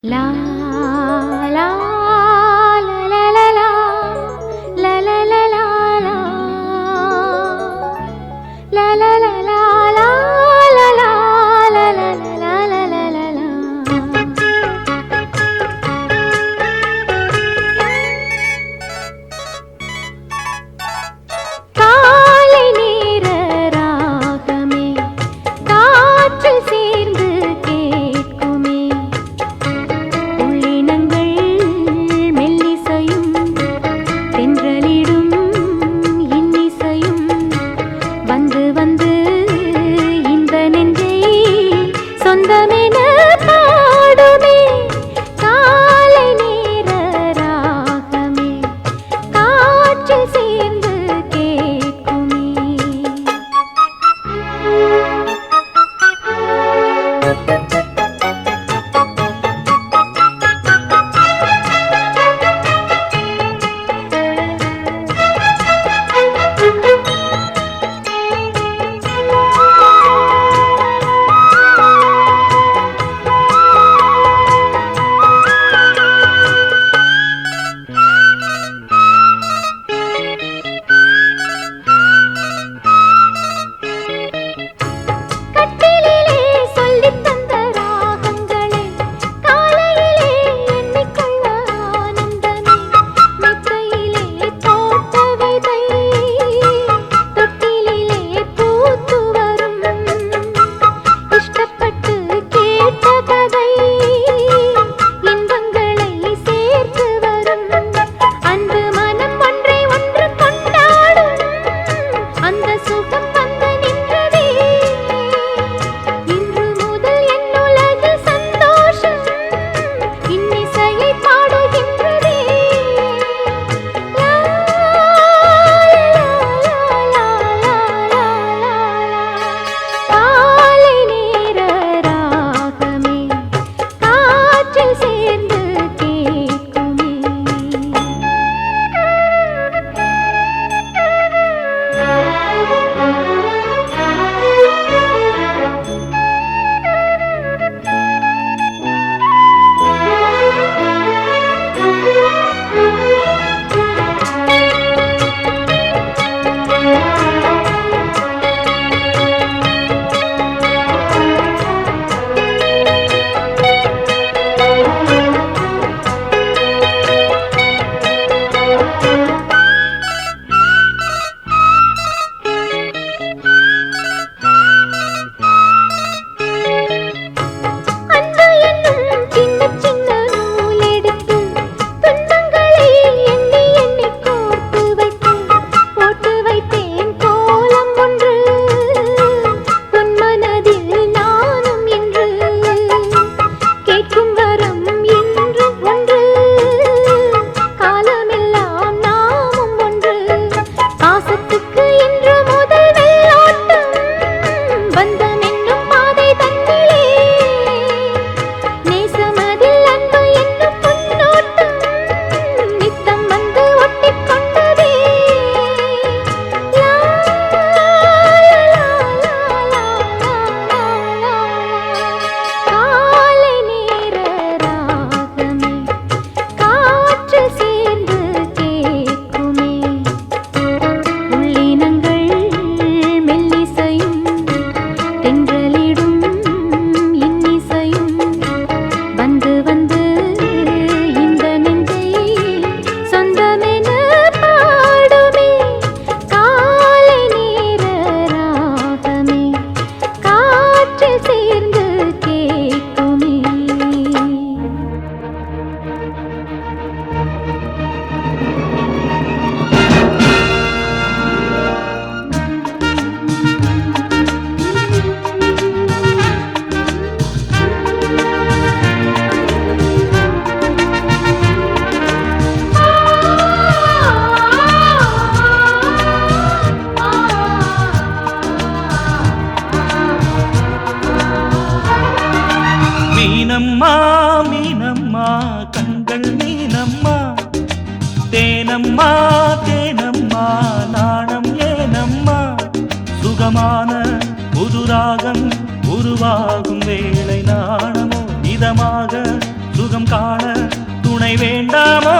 La ஏனம்மா தேனம்மா நாணம் ஏனம்மா. சுகமான புதுராகம் உருவாகும் வேலை நாணமோ இதமாக சுகம் காண துணை வேண்டாமா?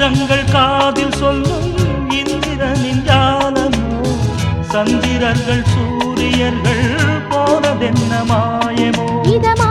மந்திரங்கள் காதில் சொல்லும் இந்திரனின் ஜாலமோ? சந்திரர்கள் சூரியர்கள் போனதென்ன மாயமோ? இதமா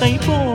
等一。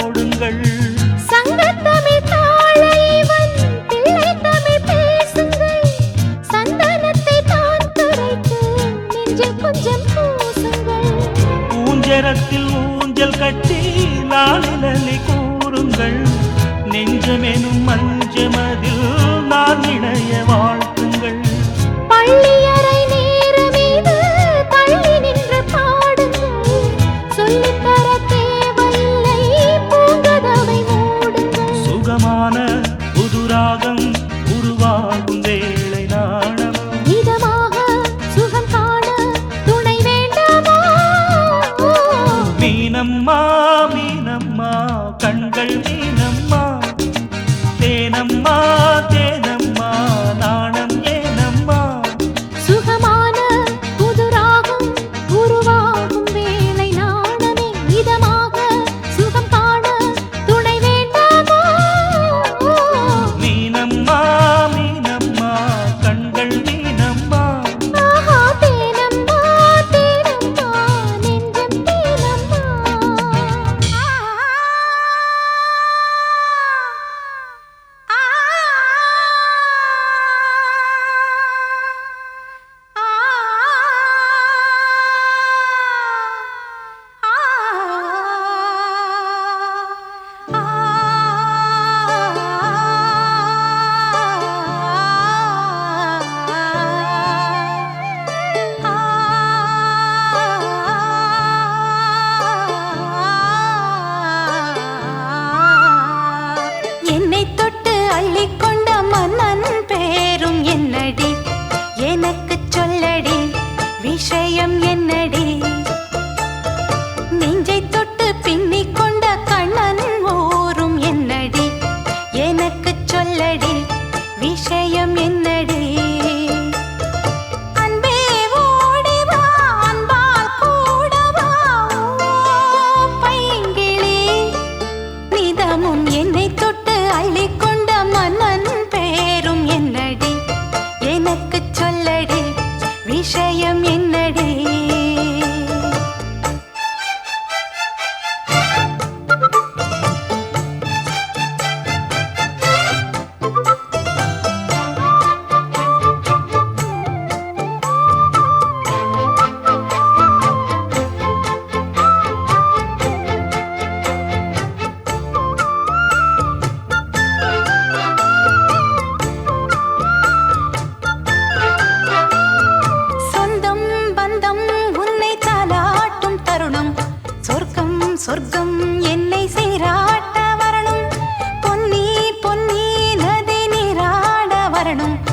நீராட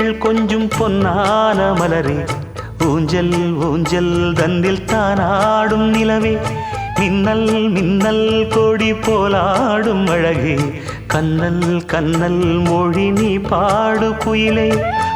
கொஞ்சம் பொன்னான மலரே. ஊஞ்சல் ஊஞ்சல் தந்தில் தானாடும் நிலவே. மின்னல் மின்னல் கொடி போலாடும் அழகே. கண்ணல் கண்ணல் மொழி நீ பாடு குயிலே.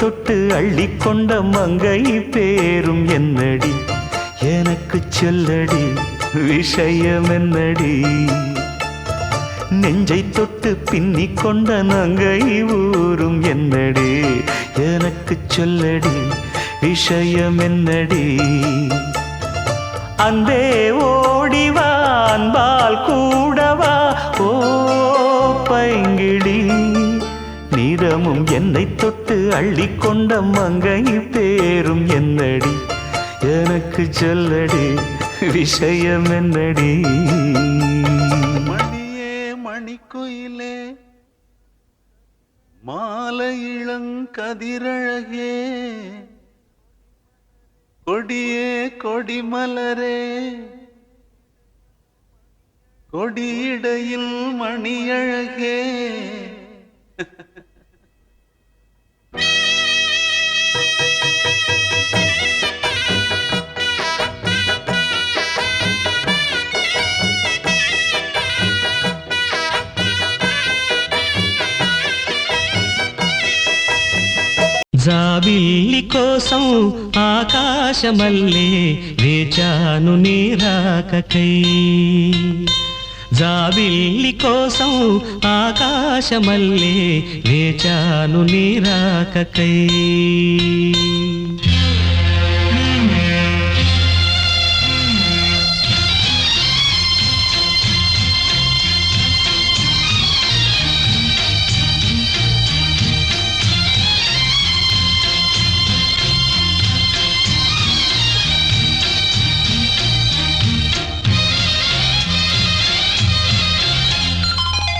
தொட்டு அள்ளிக்கொண்ட மங்கை பேரும் என்னடி? எனக்கு சொல்லடி விஷயம் என்னடி நெஞ்சை தொட்டு பின்னிக் கொண்ட நங்கை ஊரும் என்னடி? எனக்கு சொல்லடி விஷயம் என்னடி அன்பே ஓடிவான் பால் கூடவா? ஓ பைங்கிடி இடமும் என்னை தொட்டு அள்ளிக்கொண்ட மங்கை பேரும் என்னடி? எனக்கு சொல்லடி விஷயம் என்னடி? மணியே மணிக்குயிலே மாலை இளங்கதிரழகே கொடியே கொடிமலரே கொடியிடையில் மணியழகே. జాబిల్లి కోసం ఆకాశమల్లే వేచాను నీరాకకై జాబిల్లి కోసం ఆకాశమల్లే వేచాను నీరాకకై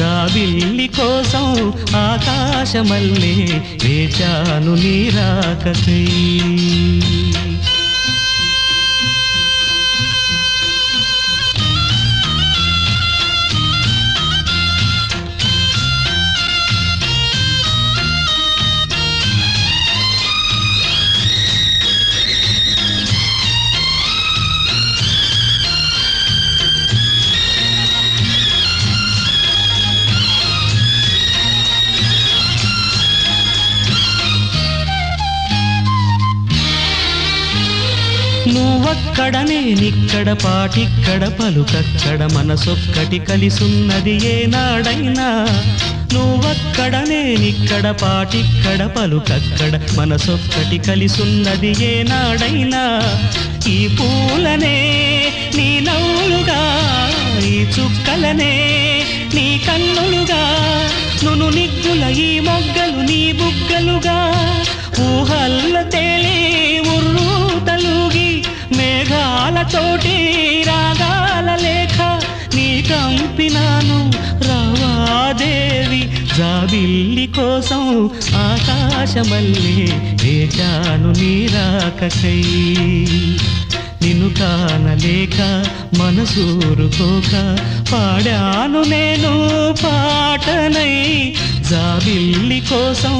జాబిల్లి కోసం ఆకాశమల్లే వేచాను నీరాకకై నేనిక్కడ పాటిక్కడ పలుకక్కడ మనసొక్కటి కలిసున్నది ఏనాడైనా. నువ్వక్కడ నేనిక్కడ పాటిక్కడ పలుకక్కడ మనసొక్కటి కలిసున్నది ఏనాడైనా. ఈ పూలనే నీ నవ్వులుగా ఈ చుక్కలనే నీ కన్నులుగా. నును నిగ్గుల ఈ మొగ్గలు నీ బుగ్గలుగా. ఊహల్ల తేలే ఉర్రు మేఘాలతోటి రాగాల లేఖ నీ కంపినాను రావాదేవి. జాబిల్లి కోసం ఆకాశమల్లే వేచాను నీరాకకై నిన్ను కానలేక మనసూరుకోక పాడాను నేను పాటనై జాబిల్లి కోసం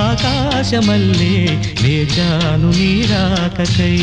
ఆకాశమల్లే లేచాను నీరాకకై